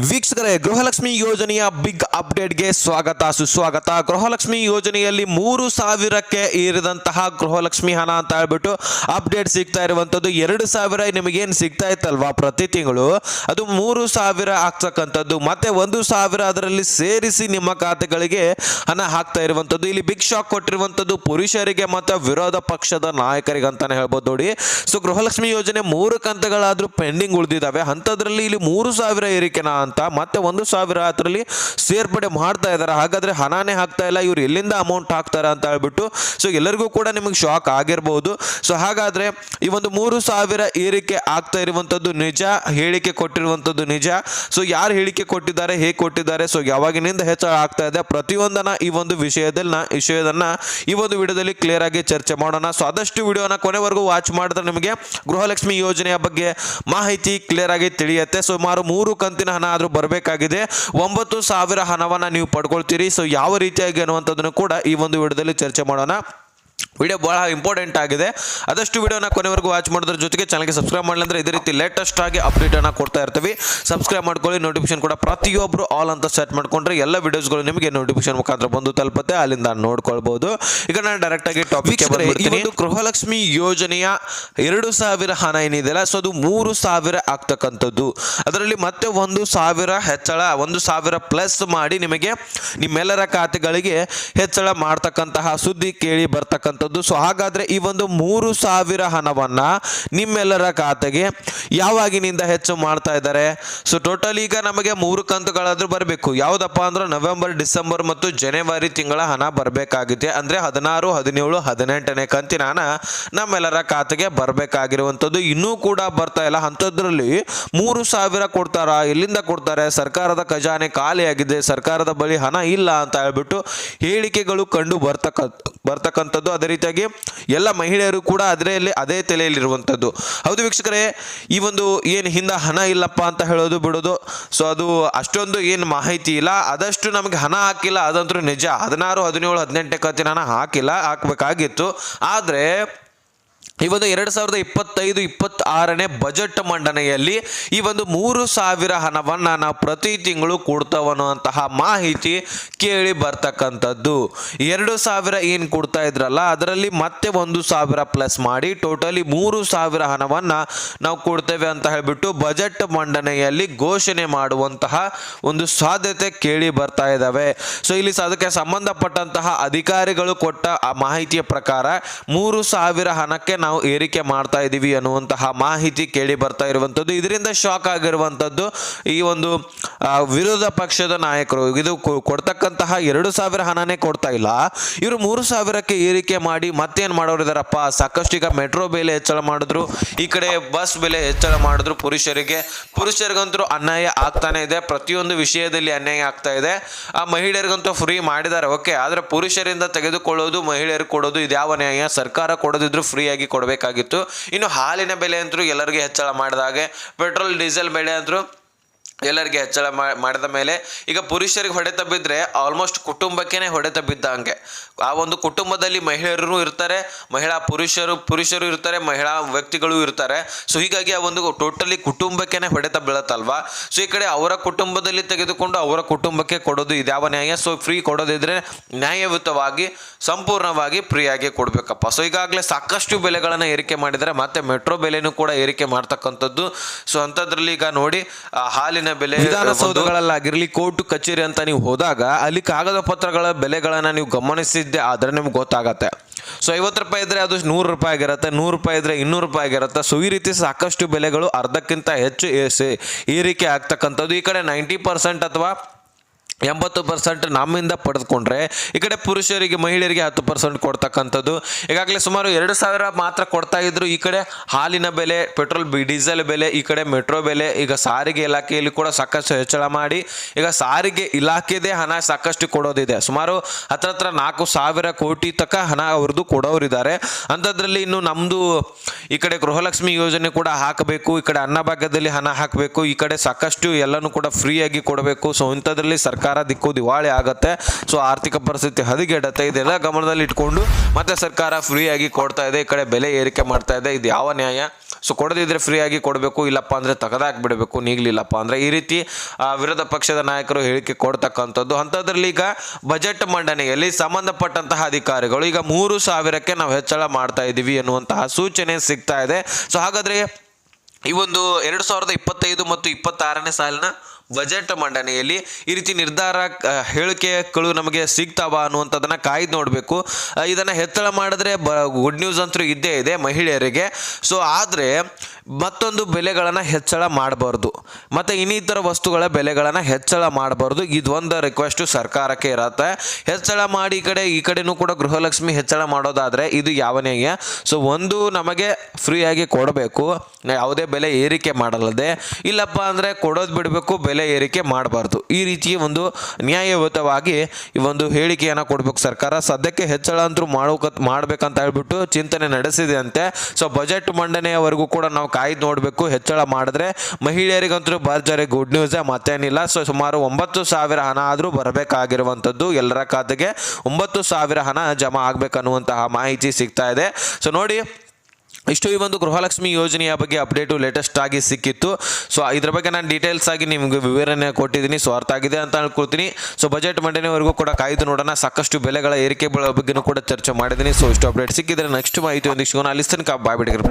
ವೀಕ್ಷಕರೇ, ಗೃಹಲಕ್ಷ್ಮಿ ಯೋಜನೆಯ ಬಿಗ್ ಅಪ್ಡೇಟ್ಗೆ ಸ್ವಾಗತ, ಸುಸ್ವಾಗತ. ಗೃಹಲಕ್ಷ್ಮಿ ಯೋಜನೆಯಲ್ಲಿ ಮೂರು ಸಾವಿರಕ್ಕೆ ಏರಿದಂತಹ ಗೃಹಲಕ್ಷ್ಮಿ ಹಣ ಅಂತ ಹೇಳ್ಬಿಟ್ಟು ಅಪ್ಡೇಟ್ ಸಿಗ್ತಾ ಇರುವಂಥದ್ದು. ಎರಡು ಸಾವಿರ ನಿಮಗೇನು ಸಿಗ್ತಾ ಇತ್ತಲ್ವಾ ಪ್ರತಿ ತಿಂಗಳು? ಅದು ಮೂರು ಸಾವಿರ ಆಗ್ತಕ್ಕಂಥದ್ದು. ಮತ್ತೆ ಒಂದು ಸಾವಿರ ಅದರಲ್ಲಿ ಸೇರಿಸಿ ನಿಮ್ಮ ಖಾತೆಗಳಿಗೆ ಹಣ ಹಾಕ್ತಾ ಇರುವಂಥದ್ದು. ಇಲ್ಲಿ ಬಿಗ್ ಶಾಕ್ ಕೊಟ್ಟಿರುವಂಥದ್ದು ಪುರುಷರಿಗೆ ಮತ್ತು ವಿರೋಧ ಪಕ್ಷದ ನಾಯಕರಿಗೆ ಅಂತಾನೆ ಹೇಳ್ಬೋದು ನೋಡಿ. ಸೊ ಗೃಹಲಕ್ಷ್ಮಿ ಯೋಜನೆ ಮೂರು ಕಂತಗಳಾದರೂ ಪೆಂಡಿಂಗ್ ಉಳಿದಿದ್ದಾವೆ. ಅಂಥದ್ರಲ್ಲಿ ಇಲ್ಲಿ ಮೂರು ಸಾವಿರ ಏರಿಕೆನಾ ಅಂತ ಮತ್ತೆ ಒಂದು ಸಾವಿರ ಅದರಲ್ಲಿ ಸೇರ್ಪಡೆ ಮಾಡ್ತಾ ಇದ್ದಾರೆ. ಹಾಗಾದ್ರೆ ಹಣನೇ ಹಾಕ್ತಾ ಇಲ್ಲ. ಇವ್ರು ಎಲ್ಲಿಂದ ಅಮೌಂಟ್ ಹಾಕ್ತಾರೆ ಅಂತ ಹೇಳ್ಬಿಟ್ಟು ಸೊ ಎಲ್ಲರಿಗೂ ಕೂಡ ನಿಮಗೆ ಶಾಕ್ ಆಗಿರ್ಬೋದು. ಸೊ ಹಾಗಾದ್ರೆ ಈ ಒಂದು ಮೂರು ಸಾವಿರ ಏರಿಕೆ ಆಗ್ತಾ ಇರುವಂಥದ್ದು ನಿಜ, ಹೇಳಿಕೆ ಕೊಟ್ಟಿರುವಂಥದ್ದು ನಿಜ. ಸೊ ಯಾರು ಹೇಳಿಕೆ ಕೊಟ್ಟಿದ್ದಾರೆ, ಹೇಗೆ ಕೊಟ್ಟಿದ್ದಾರೆ ಸೊ ಯಾವಾಗಿನಿಂದ ಹೆಚ್ಚಳ ಆಗ್ತಾ ಇದೆ, ಪ್ರತಿಯೊಂದನ್ನ ಈ ಒಂದು ವಿಷಯದಲ್ಲಿ ವಿಷಯದನ್ನ ಈ ಒಂದು ವಿಡಿಯೋದಲ್ಲಿ ಕ್ಲಿಯರ್ ಆಗಿ ಚರ್ಚೆ ಮಾಡೋಣ. ಸೊ ಆದಷ್ಟು ವಿಡಿಯೋನ ಕೊನೆವರೆಗೂ ವಾಚ್ ಮಾಡಿದ್ರೆ ನಿಮಗೆ ಗೃಹಲಕ್ಷ್ಮಿ ಯೋಜನೆಯ ಬಗ್ಗೆ ಮಾಹಿತಿ ಕ್ಲಿಯರ್ ಆಗಿ ತಿಳಿಯುತ್ತೆ. ಸುಮಾರು ಮೂರು ಕಂತಿನ ಹಣ ಆದರೂ ಬರಬೇಕಾಗಿದೆ, ಒಂಬತ್ತು ಸಾವಿರ ಹಣವನ್ನು ನೀವು ಪಡ್ಕೊಳ್ತೀರಿ. ಸೊ ಯಾವ ರೀತಿಯಾಗಿ ಅನ್ನುವಂಥದ್ದನ್ನು ಕೂಡ ಈ ಒಂದು ವಿಡಿಯೋದಲ್ಲಿ ಚರ್ಚೆ ಮಾಡೋಣ. ವಿಡಿಯೋ ಬಹಳ ಇಂಪಾರ್ಟೆಂಟ್ ಆಗಿದೆ. ಆದಷ್ಟು ವಿಡಿಯೋನ ಕೊನೆವರೆಗೂ ವಾಚ್ ಮಾಡೋದ್ರ ಜೊತೆಗೆ ಚಾನಲ್ಗೆ ಸಬ್ಸ್ಕ್ರೈಬ್ ಮಾಡಲಿ ಅಂದರೆ ಇದೇ ರೀತಿ ಲೇಟೆಸ್ಟ್ ಆಗಿ ಅಪ್ಡೇಟ್ ಅನ್ನ ಕೊಡ್ತಾ ಇರ್ತೀವಿ. ಸಬ್ಸ್ಕ್ರೈಬ್ ಮಾಡ್ಕೊಳ್ಳಿ ನೋಟಿಫಿಕೇಶನ್ ಕೂಡ ಪ್ರತಿಯೊಬ್ಬರು ಆಲ್ ಅಂತ ಸೆಟ್ ಮಾಡ್ಕೊಂಡ್ರೆ ಎಲ್ಲ ವಿಡಿಯೋಸ್ಗಳು ನಿಮಗೆ ನೋಟಿಫಿಕೇಶನ್ ಮುಖಾಂತರ ಬಂದು ತಲುಪುತ್ತೆ. ಅಲ್ಲಿಂದ ನೋಡ್ಕೊಳ್ಬಹುದು ಈಗ ನಾನು ಡೈರೆಕ್ಟ್ ಆಗಿ ಟಾಪಿಕ್ ಒಂದು ಗೃಹಲಕ್ಷ್ಮಿ ಯೋಜನೆಯ ಎರಡು ಸಾವಿರ ಹಣ ಏನಿದೆಯಲ್ಲ ಸೊ ಅದು ಮೂರು ಸಾವಿರ ಆಗ್ತಕ್ಕಂಥದ್ದು. ಅದರಲ್ಲಿ ಮತ್ತೆ ಒಂದು ಸಾವಿರ ಹೆಚ್ಚಳ ಒಂದು ಸಾವಿರ ಪ್ಲಸ್ ಮಾಡಿ ನಿಮಗೆ ನಿಮ್ಮೆಲ್ಲರ ಖಾತೆಗಳಿಗೆ ಹೆಚ್ಚಳ ಮಾಡ್ತಕ್ಕಂತಹ ಸುದ್ದಿ ಕೇಳಿ ಬರ್ತಕ್ಕಂಥದ್ದು ಸೊ ಹಾಗಾದ್ರೆ ಈ ಒಂದು ಮೂರು ಸಾವಿರ ಹಣವನ್ನ ನಿಮ್ಮೆಲ್ಲರ ಖಾತೆಗೆ ಯಾವಾಗಿನಿಂದ ಹೆಚ್ಚು ಮಾಡ್ತಾ ಇದ್ದಾರೆ? ಸೊ ಟೋಟಲ್ ಈಗ ನಮಗೆ ಮೂರು ಕಂತುಗಳಾದರೂ ಬರಬೇಕು. ಯಾವುದಪ್ಪ ಅಂದ್ರೆ ನವೆಂಬರ್ ಡಿಸೆಂಬರ್ ಮತ್ತು ಜನವರಿ ತಿಂಗಳ ಹಣ ಬರಬೇಕಾಗಿದೆ. ಅಂದ್ರೆ ಹದಿನಾರು, ಹದಿನೇಳು, ಹದಿನೆಂಟನೇ ಕಂತಿನ ಹಣ ನಮ್ಮೆಲ್ಲರ ಖಾತೆಗೆ ಬರಬೇಕಾಗಿರುವಂಥದ್ದು. ಇನ್ನೂ ಕೂಡ ಬರ್ತಾ ಇಲ್ಲ. ಅಂಥದ್ರಲ್ಲಿ ಮೂರು ಸಾವಿರ ಕೊಡ್ತಾರಾ? ಎಲ್ಲಿಂದ ಕೊಡ್ತಾರೆ? ಸರ್ಕಾರದ ಖಜಾನೆ ಖಾಲಿಯಾಗಿದೆ. ಸರ್ಕಾರದ ಬಳಿ ಹಣ ಇಲ್ಲ ಅಂತ ಹೇಳ್ಬಿಟ್ಟು ಹೇಳಿಕೆಗಳು ಕಂಡು ಬರ್ತಕ್ಕ ಬರ್ತಕ್ಕಂಥದ್ದು. ಅದೇ ರೀತಿಯಾಗಿ ಎಲ್ಲ ಮಹಿಳೆಯರು ಕೂಡ ಅದರಲ್ಲಿ ಅದೇ ತಲೆಯಲ್ಲಿರುವಂಥದ್ದು. ಹೌದು ವೀಕ್ಷಕರೇ, ಈ ಒಂದು ಏನು ಹಿಂದೆ ಹಣ ಇಲ್ಲಪ್ಪ ಅಂತ ಹೇಳೋದು ಬಿಡೋದು, ಸೊ ಅದು ಅಷ್ಟೊಂದು ಏನು ಮಾಹಿತಿ ಇಲ್ಲ. ಆದಷ್ಟು ನಮಗೆ ಹಣ ಹಾಕಿಲ್ಲ, ಅದಂತೂ ನಿಜ. ಹದಿನಾರು, ಹದಿನೇಳು ಹದಿನೆಂಟಕ್ಕೆ ಹಣ ಹಾಕಿಲ್ಲ, ಹಾಕಬೇಕಾಗಿತ್ತು. ಆದರೆ ಈ ಒಂದು ಎರಡು ಸಾವಿರದ ಇಪ್ಪತ್ತೈದು, ಇಪ್ಪತ್ತಾರನೇ ಬಜೆಟ್ ಮಂಡನೆಯಲ್ಲಿ ಈ ಒಂದು ಮೂರು ಸಾವಿರ ಹಣವನ್ನು ನಾವು ಪ್ರತಿ ತಿಂಗಳು ಕೊಡ್ತಾವ ಅನ್ನುವಂತಹ ಮಾಹಿತಿ ಕೇಳಿ ಬರ್ತಕ್ಕಂಥದ್ದು. ಎರಡು ಸಾವಿರ ಏನು ಕೊಡ್ತಾ ಇದ್ರಲ್ಲ, ಅದರಲ್ಲಿ ಮತ್ತೆ ಒಂದು ಸಾವಿರ ಪ್ಲಸ್ ಮಾಡಿ ಟೋಟಲಿ ಮೂರು ಸಾವಿರ ಹಣವನ್ನು ನಾವು ಕೊಡ್ತೇವೆ ಅಂತ ಹೇಳಿಬಿಟ್ಟು ಬಜೆಟ್ ಮಂಡನೆಯಲ್ಲಿ ಘೋಷಣೆ ಮಾಡುವಂತಹ ಒಂದು ಸಾಧ್ಯತೆ ಕೇಳಿ ಬರ್ತಾ ಇದ್ದಾವೆ ಸೊ ಇಲ್ಲಿ ಅದಕ್ಕೆ ಸಂಬಂಧಪಟ್ಟಂತಹ ಅಧಿಕಾರಿಗಳು ಕೊಟ್ಟ ಮಾಹಿತಿಯ ಪ್ರಕಾರ ಮೂರು ಸಾವಿರ ಹಣಕ್ಕೆ ಏರಿಕೆ ಮಾಡ್ತಾ ಇದ್ದೀವಿ ಅನ್ನುವಂತಹ ಮಾಹಿತಿ ಕೇಳಿ ಬರ್ತಾ ಇರುವಂಥದ್ದು. ಇದರಿಂದ ಶಾಕ್ ಆಗಿರುವಂಥದ್ದು ಈ ಒಂದು ವಿರೋಧ ಪಕ್ಷದ ನಾಯಕರು. ಇದು ಕೊಡ್ತಕ್ಕಂತಹ ಎರಡು ಸಾವಿರ ಹಣನೇ ಕೊಡ್ತಾ ಇಲ್ಲ. ಇವರು ಮೂರು ಸಾವಿರಕ್ಕೆ ಏರಿಕೆ ಮಾಡಿ ಮತ್ತೇನು ಮಾಡೋರಿದಾರಪ್ಪ ಸಾಕಷ್ಟು ಈಗ ಮೆಟ್ರೋ ಬೆಲೆ ಹೆಚ್ಚಳ ಮಾಡಿದ್ರು. ಈ ಕಡೆ ಬಸ್ ಬೆಲೆ ಹೆಚ್ಚಳ ಮಾಡಿದ್ರು ಪುರುಷರಿಗೆ. ಪುರುಷರಿಗಂತೂ ಅನ್ಯಾಯ ಆಗ್ತಾನೆ ಇದೆ. ಪ್ರತಿಯೊಂದು ವಿಷಯದಲ್ಲಿ ಅನ್ಯಾಯ ಆಗ್ತಾ ಇದೆ. ಆ, ಮಹಿಳೆಯರಿಗಂತೂ ಫ್ರೀ ಮಾಡಿದ್ದಾರೆ. ಓಕೆ, ಆದರೆ ಪುರುಷರಿಂದ ತೆಗೆದುಕೊಳ್ಳೋದು ಮಹಿಳೆಯರು ಕೊಡೋದು ಇದು ಯಾವ ನ್ಯಾಯ? ಸರ್ಕಾರ ಕೊಡೋದಿದ್ರು ಫ್ರೀ ಆಗಿ ಕೊಡಬೇಕಾಗಿತ್ತು. ಇನ್ನು ಹಾಲಿನ ಬೆಲೆ ಅಂತೂ ಎಲ್ಲರಿಗೆ ಹೆಚ್ಚಳ ಮಾಡಿದಾಗೆ ಪೆಟ್ರೋಲ್ ಡೀಸೆಲ್ ಬೆಲೆ ಅಂತೂ ಎಲ್ಲರಿಗೆ ಹೆಚ್ಚಳ ಮಾಡಿದ ಮೇಲೆ ಈಗ ಪುರುಷರಿಗೆ ಹೊಡೆತ ಬಿದ್ದರೆ ಆಲ್ಮೋಸ್ಟ್ ಕುಟುಂಬಕ್ಕೇ ಹೊಡೆತ ಬಿದ್ದ ಬಿದ್ದಂಗೆ ಆ ಒಂದು ಕುಟುಂಬದಲ್ಲಿ ಮಹಿಳೆಯರು ಇರ್ತಾರೆ, ಮಹಿಳಾ ಪುರುಷರು ಪುರುಷರು ಇರ್ತಾರೆ, ಮಹಿಳಾ ವ್ಯಕ್ತಿಗಳು ಇರ್ತಾರೆ. ಸೊ ಹೀಗಾಗಿ ಆ ಒಂದು ಟೋಟಲಿ ಕುಟುಂಬಕ್ಕೇ ಹೊಡೆತ ಬೀಳತ್ತಲ್ವಾ? ಸೊ ಈ ಕಡೆ ಅವರ ಕುಟುಂಬದಲ್ಲಿ ತೆಗೆದುಕೊಂಡು ಅವರ ಕುಟುಂಬಕ್ಕೆ ಕೊಡೋದು ಇದ್ಯಾವ ನ್ಯಾಯ? ಸೊ ಫ್ರೀ ಕೊಡೋದಿದ್ರೆ ನ್ಯಾಯಯುತವಾಗಿ, ಸಂಪೂರ್ಣವಾಗಿ ಫ್ರೀಯಾಗಿ ಕೊಡಬೇಕಪ್ಪ. ಸೊ ಈಗಾಗಲೇ ಸಾಕಷ್ಟು ಬೆಲೆಗಳನ್ನು ಏರಿಕೆ ಮಾಡಿದರೆ ಮತ್ತೆ ಮೆಟ್ರೋ ಬೆಲೆನೂ ಕೂಡ ಏರಿಕೆ ಮಾಡ್ತಕ್ಕಂಥದ್ದು. ಸೊ ಅಂಥದ್ರಲ್ಲಿ ಈಗ ನೋಡಿ, ಆ ಬೆಲೆ ವಿಧಾನಸೌಧಗಳಲ್ಲಾಗಿರಲಿ ಕೋರ್ಟ್ ಕಚೇರಿ ಅಂತ ನೀವು ಹೋದಾಗ ಅಲ್ಲಿ ಕಾಗದ ಪತ್ರಗಳ ಬೆಲೆಗಳನ್ನ ನೀವು ಗಮನಿಸಿದ್ದೆ ಆದ್ರೆ ನಿಮ್ಗೆ ಗೊತ್ತಾಗತ್ತೆ. ಸೊ ಐವತ್ತು ರೂಪಾಯಿ ಇದ್ರೆ ಅದು ನೂರು ರೂಪಾಯಿ ಆಗಿರುತ್ತೆ ನೂರು ರೂಪಾಯಿ ಇದ್ರೆ ಇನ್ನೂರು ರೂಪಾಯಿ ಆಗಿರುತ್ತೆ. ಸೊ ಈ ರೀತಿ ಸಾಕಷ್ಟು ಬೆಲೆಗಳು ಅರ್ಧಕ್ಕಿಂತ ಹೆಚ್ಚು ಏರಿಕೆ ಆಗ್ತಕ್ಕಂಥದ್ದು. ಈ ಕಡೆ ನೈಂಟಿ ಪರ್ಸೆಂಟ್ ಅಥವಾ ಎಂಬತ್ತು ಪರ್ಸೆಂಟ್ ನಮ್ಮಿಂದ ಪಡೆದುಕೊಂಡ್ರೆ, ಈ ಕಡೆ ಪುರುಷರಿಗೆ, ಮಹಿಳೆಯರಿಗೆ ಹತ್ತು ಪರ್ಸೆಂಟ್ ಕೊಡ್ತಕ್ಕಂಥದ್ದು. ಈಗಾಗಲೇ ಸುಮಾರು ಎರಡು ಸಾವಿರ ಮಾತ್ರ ಕೊಡ್ತಾ ಇದ್ರು. ಈ ಕಡೆ ಹಾಲಿನ ಬೆಲೆ, ಪೆಟ್ರೋಲ್ ಡೀಸೆಲ್ ಬೆಲೆ, ಈ ಕಡೆ ಮೆಟ್ರೋ ಬೆಲೆ, ಈಗ ಸಾರಿಗೆ ಇಲಾಖೆಯಲ್ಲಿ ಕೂಡ ಸಾಕಷ್ಟು ಹೆಚ್ಚಳ ಮಾಡಿ, ಈಗ ಸಾರಿಗೆ ಇಲಾಖೆದೆ ಹಣ ಸಾಕಷ್ಟು ಕೊಡೋದಿದೆ. ಸುಮಾರು ಹತ್ರ ಹತ್ರ ನಾಲ್ಕು ಸಾವಿರ ಕೋಟಿ ತಕ್ಕ ಹಣ ಅವ್ರದ್ದು ಕೊಡೋರಿದ್ದಾರೆ. ಅಂಥದ್ರಲ್ಲಿ ಇನ್ನು ನಮ್ಮದು ಈ ಕಡೆ ಗೃಹಲಕ್ಷ್ಮಿ ಯೋಜನೆ ಕೂಡ ಹಾಕಬೇಕು, ಈ ಕಡೆ ಅನ್ನಭಾಗ್ಯದಲ್ಲಿ ಹಣ ಹಾಕಬೇಕು, ಈ ಕಡೆ ಸಾಕಷ್ಟು ಎಲ್ಲನೂ ಕೂಡ ಫ್ರೀಯಾಗಿ ಕೊಡಬೇಕು. ಸೊ ಇಂಥದ್ರಲ್ಲಿ ಸರ್ಕಾರ ದಿಕ್ಕು ದಿವಾಳಿ ಆಗತ್ತೆ. ಸೊ ಆರ್ಥಿಕ ಪರಿಸ್ಥಿತಿ ಹದಗೆಡತ್ತೆ. ಇದೆಲ್ಲ ಗಮನದಲ್ಲಿ ಇಟ್ಕೊಂಡು ಮತ್ತೆ ಸರ್ಕಾರ ಫ್ರೀಯಾಗಿ ಕೊಡ್ತಾ ಇದೆ. ಈ ಕಡೆ ಬೆಲೆ ಏರಿಕೆ ಮಾಡ್ತಾ ಇದೆ. ಇದು ಯಾವ ನ್ಯಾಯ? ಸೊ ಕೊಡದಿದ್ರೆ ಫ್ರೀಯಾಗಿ ಕೊಡಬೇಕು. ಇಲ್ಲಪ್ಪ ಅಂದರೆ ಬಿಡಬೇಕು ನೀಗ್ಲಿಲ್ಲಪ್ಪ ಅಂದರೆ ಈ ರೀತಿ ವಿರೋಧ ಪಕ್ಷದ ನಾಯಕರು ಹೇಳಿಕೆ ಕೊಡ್ತಕ್ಕಂಥದ್ದು. ಅಂಥದ್ರಲ್ಲಿ ಈಗ ಬಜೆಟ್ ಮಂಡನೆಯಲ್ಲಿ ಸಂಬಂಧಪಟ್ಟಂತಹ ಅಧಿಕಾರಿಗಳು ಈಗ ಮೂರು ಸಾವಿರಕ್ಕೆ ನಾವು ಹೆಚ್ಚಳ ಮಾಡ್ತಾ ಇದ್ದೀವಿ ಎನ್ನುವಂತಹ ಸೂಚನೆ ಸಿಗ್ತಾ ಇದೆ. ಸೊ ಹಾಗಾದರೆ ಈ ಒಂದು ಎರಡು ಸಾವಿರದ ಇಪ್ಪತ್ತೈದು ಮತ್ತು ಇಪ್ಪತ್ತಾರನೇ ಸಾಲಿನ ಬಜೆಟ್ ಮಂಡನೆಯಲ್ಲಿ ಈ ರೀತಿ ನಿರ್ಧಾರ ಹೇಳಿಕೆಗಳು ನಮಗೆ ಸಿಗ್ತಾವ ಅನ್ನುವಂಥದ್ದನ್ನು ಕಾಯ್ದು ನೋಡಬೇಕು. ಇದನ್ನು ಹೆಚ್ಚಳ ಮಾಡಿದ್ರೆ ಬ ಗುಡ್ ನ್ಯೂಸ್ ಅಂತೂ ಇದ್ದೇ ಇದೆ ಮಹಿಳೆಯರಿಗೆ. ಸೊ ಆದರೆ ಮತ್ತೊಂದು ಬೆಲೆಗಳನ್ನು ಹೆಚ್ಚಳ ಮಾಡಬಾರ್ದು. ಮತ್ತು ಇನ್ನಿತರ ವಸ್ತುಗಳ ಬೆಲೆಗಳನ್ನು ಹೆಚ್ಚಳ ಮಾಡಬಾರ್ದು. ಇದೊಂದು ರಿಕ್ವೆಸ್ಟು ಸರ್ಕಾರಕ್ಕೆ ಇರತ್ತೆ. ಹೆಚ್ಚಳ ಮಾಡಿ ಈ ಕಡೆ, ಈ ಕಡೆಯೂ ಕೂಡ ಗೃಹಲಕ್ಷ್ಮಿ ಹೆಚ್ಚಳ ಮಾಡೋದಾದರೆ ಇದು ಯಾವನೇಯ ಸೊ ಒಂದು ನಮಗೆ ಫ್ರೀಯಾಗಿ ಕೊಡಬೇಕು. ಯಾವುದೇ ಬೆಲೆ ಏರಿಕೆ ಮಾಡಲ್ಲದೆ. ಇಲ್ಲಪ್ಪ ಅಂದರೆ ಕೊಡೋದು ಬಿಡಬೇಕು ಬೆಲೆ ಏರಿಕೆ ಮಾಡಬಾರ್ದು. ಈ ರೀತಿ ಒಂದು ನ್ಯಾಯಯುತವಾಗಿ ಈ ಒಂದು ಹೇಳಿಕೆಯನ್ನು ಕೊಡಬೇಕು ಸರ್ಕಾರ. ಸದ್ಯಕ್ಕೆ ಹೆಚ್ಚಳ ಅಂತೂ ಮಾಡೋಕ, ಮಾಡಬೇಕಂತ ಹೇಳ್ಬಿಟ್ಟು ಚಿಂತನೆ ನಡೆಸಿದೆ ಅಂತೆ ಸೊ ಬಜೆಟ್ ಮಂಡನೆಯವರೆಗೂ ಕೂಡ ನಾವು ಕಾಯ್ದು ನೋಡಬೇಕು. ಹೆಚ್ಚಳ ಮಾಡಿದ್ರೆ ಮಹಿಳೆಯರಿಗಂತೂ ಭರ್ಜರಿ ಗುಡ್ ನ್ಯೂಸೇ ಮತ್ತೇನಿಲ್ಲ. ಸೊ ಸುಮಾರು ಒಂಬತ್ತು ಸಾವಿರ ಹಣ ಆದರೂ ಬರಬೇಕಾಗಿರುವಂಥದ್ದು ಎಲ್ಲರ ಖಾತೆಗೆ ಒಂಬತ್ತು ಸಾವಿರ ಹಣ ಜಮಾ ಆಗಬೇಕನ್ನುವಂತಹ ಮಾಹಿತಿ ಸಿಗ್ತಾ ಇದೆ. ಸೊ ನೋಡಿ ಇಷ್ಟು ಈ ಒಂದು ಗೃಹಲಕ್ಷ್ಮಿ ಯೋಜನೆಯ ಬಗ್ಗೆ ಅಪ್ಡೇಟು ಲೇಟೆಸ್ಟ್ ಆಗಿ ಸಿಕ್ಕಿತ್ತು. ಸೊ ಇದ್ರ ಬಗ್ಗೆ ನಾನು ಡೀಟೇಲ್ಸ್ ಆಗಿ ನಿಮಗೆ ವಿವರಣೆ ಕೊಟ್ಟಿದ್ದೀನಿ. ಸೊ ಅರ್ಥ ಆಗಿದೆ ಅಂತ ಅನ್ಕೊಳ್ತೀನಿ. ಸೊ ಬಜೆಟ್ ಮಂಡನೆವರೆಗೂ ಕೂಡ ಕಾಯ್ದು ನೋಡೋಣ. ಸಾಕಷ್ಟು ಬೆಲೆಗಳ ಏರಿಕೆ ಬಗ್ಗೆನೂ ಕೂಡ ಚರ್ಚೆ ಮಾಡಿದ್ದೀನಿ. ಸೊ ಇಷ್ಟು ಅಪ್ಡೇಟ್ ಸಿಕ್ಕಿದ್ರೆ ನೆಕ್ಸ್ಟ್ ಮಾಹಿತಿ ಒಂದು ಸಿಗೋಣ. ಅಲ್ಲಿ ತನಕ ಬಾಯ್ ಬಿಟ್ಟಿರ್ತೀನಿ